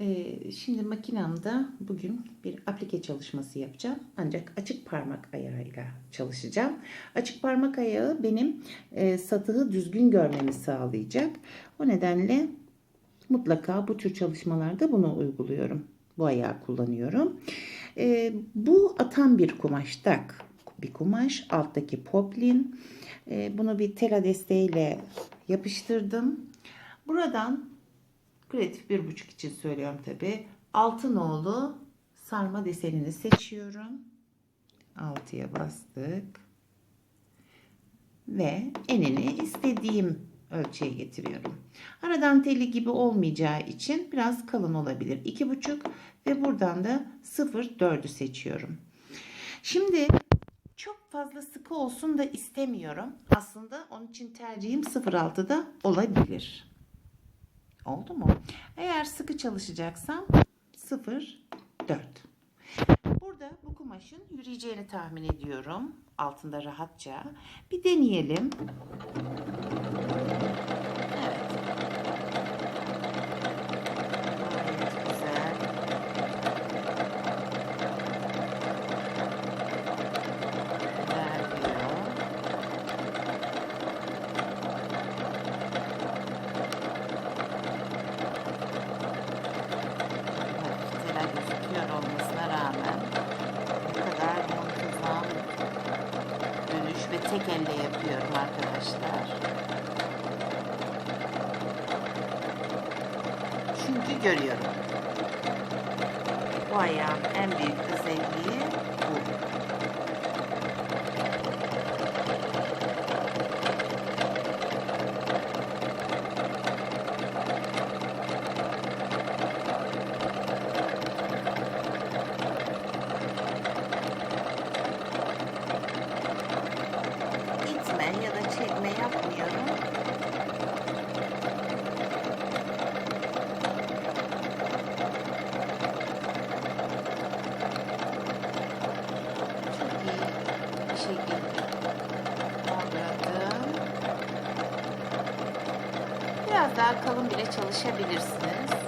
Ee, şimdi makinamda bugün bir aplike çalışması yapacağım. Ancak açık parmak ayağıyla çalışacağım. Açık parmak ayağı benim e, satığı düzgün görmemi sağlayacak. O nedenle mutlaka bu tür çalışmalarda bunu uyguluyorum. Bu ayağı kullanıyorum. Ee, bu atan bir kumaş tak bir kumaş. Alttaki poplin. Ee, bunu bir tela desteğiyle yapıştırdım. Buradan kreatif bir buçuk için söylüyorum tabi. Altı nolu sarma desenini seçiyorum. Altıya bastık. Ve enini istediğim ölçüye getiriyorum. Aradan teli gibi olmayacağı için biraz kalın olabilir. İki buçuk ve buradan da 0,4'ü seçiyorum. Şimdi çok fazla sıkı olsun da istemiyorum. Aslında onun için tercihim 0,6'da olabilir. Oldu mu? Eğer sıkı çalışacaksam 0,4. Burada bu kumaşın yürüyeceğini tahmin ediyorum. Altında rahatça. Bir deneyelim. Tek elle yapıyorum arkadaşlar. Çünkü görüyorum. Bu ayağın en büyük özelliği Biraz daha kalın bile çalışabilirsiniz.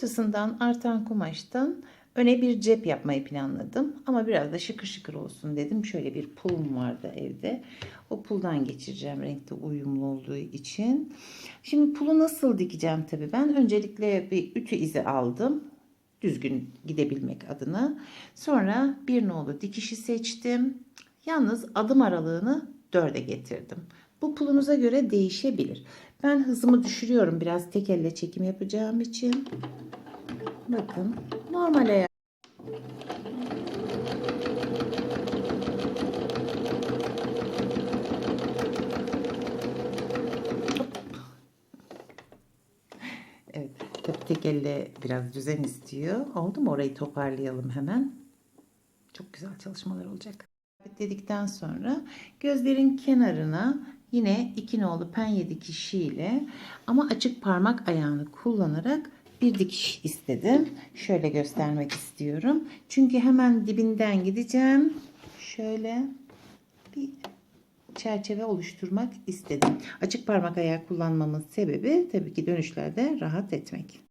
Ortasından artan kumaştan öne bir cep yapmayı planladım. Ama biraz da şıkır şıkır olsun dedim. Şöyle bir pulum vardı evde. O puldan geçireceğim renkte uyumlu olduğu için. Şimdi pulu nasıl dikeceğim tabii ben. Öncelikle bir ütü izi aldım. Düzgün gidebilmek adına. Sonra bir nolu dikişi seçtim. Yalnız adım aralığını dörde getirdim. Bu pulunuza göre değişebilir. Ben hızımı düşürüyorum biraz tek elle çekim yapacağım için. Bakın normal ayağı. Evet, tabii tek elle biraz düzen istiyor. Oldu mu? Orayı toparlayalım hemen. Çok güzel çalışmalar olacak. Dedikten sonra gözlerin kenarına yine iki nolu penye dikişiyle ama açık parmak ayağını kullanarak bir dikiş istedim. Şöyle göstermek istiyorum. Çünkü hemen dibinden gideceğim. Şöyle bir çerçeve oluşturmak istedim. Açık parmak ayağı kullanmamın sebebi tabii ki dönüşlerde rahat etmek.